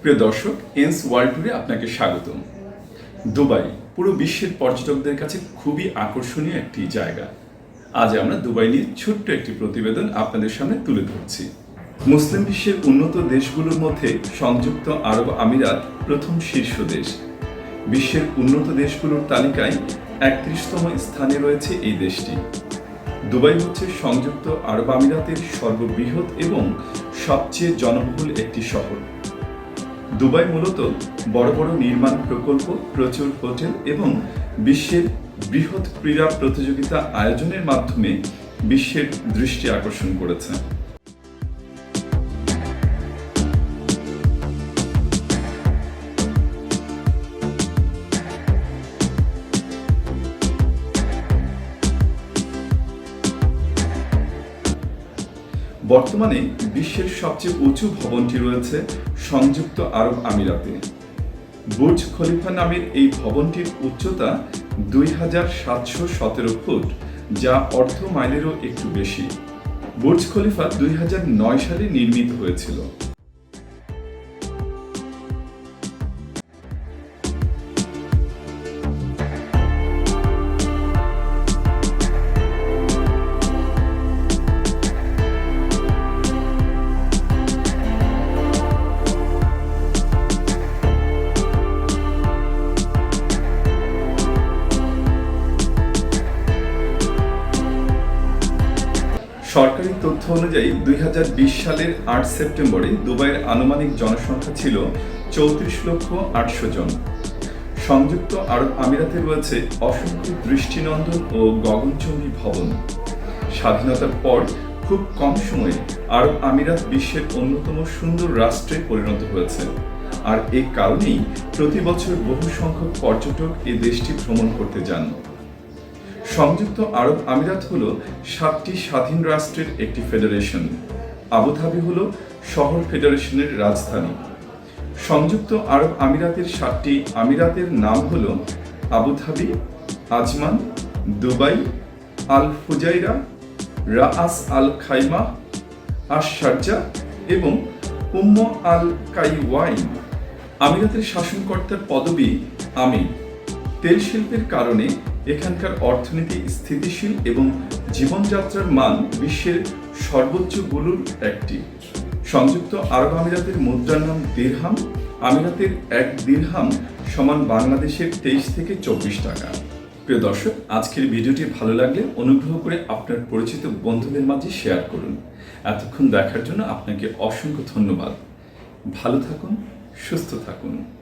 প্রিয় দর্শক এন্স ওয়ার্ল্ড ট্যুরে আপনাকে স্বাগতম। দুবাই, পুরো বিশ্বের পর্যটকদের কাছে খুবই আকর্ষণীয় একটি জায়গা। আজ আমরা দুবাই নিয়ে ছোট্ট একটি প্রতিবেদন আপনাদের সামনে তুলে ধরছি। মুসলিম বিশ্বের উন্নত দেশগুলোর মধ্যে সংযুক্ত আরব আমিরাত প্রথম শীর্ষ দেশ। বিশ্বের উন্নত দেশগুলোর তালিকায় একত্রিশতম স্থানে রয়েছে এই দেশটি। দুবাই হচ্ছে সংযুক্ত আরব আমিরাতের সর্ববৃহৎ এবং সবচেয়ে জনবহুল একটি শহর। দুবাই মূলত বড় বড় নির্মাণ প্রকল্প, প্রচুর হোটেল এবং বিশ্বের বৃহৎ ক্রীড়া প্রতিযোগিতা আয়োজনের মাধ্যমে বিশ্বের দৃষ্টি আকর্ষণ করেছে। বর্তমানে বিশ্বের সবচেয়ে উঁচু ভবনটি রয়েছে সংযুক্ত আরব আমিরাতে। বুর্জ খলিফা নামের এই ভবনটির উচ্চতা দুই হাজার সাতশো সতেরো ফুট, যা অর্ধ মাইলেরও একটু বেশি। বুর্জ খলিফা দুই হাজার নয় সালে নির্মিত হয়েছিল। সরকারি তথ্য অনুযায়ী দুই হাজার বিশ সালের আট সেপ্টেম্বরে দুবাইয়ের আনুমানিক জনসংখ্যা ছিল চৌত্রিশ লক্ষ আটশো জন। সংযুক্ত আরব আমিরাতে রয়েছে অসংখ্য দৃষ্টিনন্দন ও গগনচুম্বী ভবন। স্বাধীনতার পর খুব কম সময়ে আরব আমিরাত বিশ্বের অন্যতম সুন্দর রাষ্ট্রে পরিণত হয়েছে। আর এ কারণেই প্রতি বছর বহু সংখ্যক পর্যটক এ দেশটি ভ্রমণ করতে যান। সংযুক্ত আরব আমিরাত হল সাতটি স্বাধীন রাষ্ট্রের একটি ফেডারেশন। আবুধাবি হল শহর ফেডারেশনের রাজধানী। সংযুক্ত আরব আমিরাতের সাতটি আমিরাতের নাম হল Abu Dhabi Ajman, Dubai, Al Fujairah, Ras Al Khaimah, Ash Sharjah এবং উম্ম আল কাইওয়াইন। আমিরাতের শাসনকর্তার পদবি আমি। তেল শিল্পের কারণে এখানকার অর্থনীতি স্থিতিশীল এবং জীবনযাত্রার মান বিশ্বের সর্বোচ্চ সর্বোচ্চগুলোর একটি। সংযুক্ত আরব আমিরাতের মুদ্রার নাম দিরহাম, আমিরাতের এক দিরহাম সমান বাংলাদেশের তেইশ থেকে চব্বিশ টাকা। প্রিয় দর্শক, আজকের ভিডিওটি ভালো লাগলে অনুগ্রহ করে আপনার পরিচিত বন্ধুদের মাঝে শেয়ার করুন। এতক্ষণ দেখার জন্য আপনাকে অসংখ্য ধন্যবাদ। ভালো থাকুন, সুস্থ থাকুন।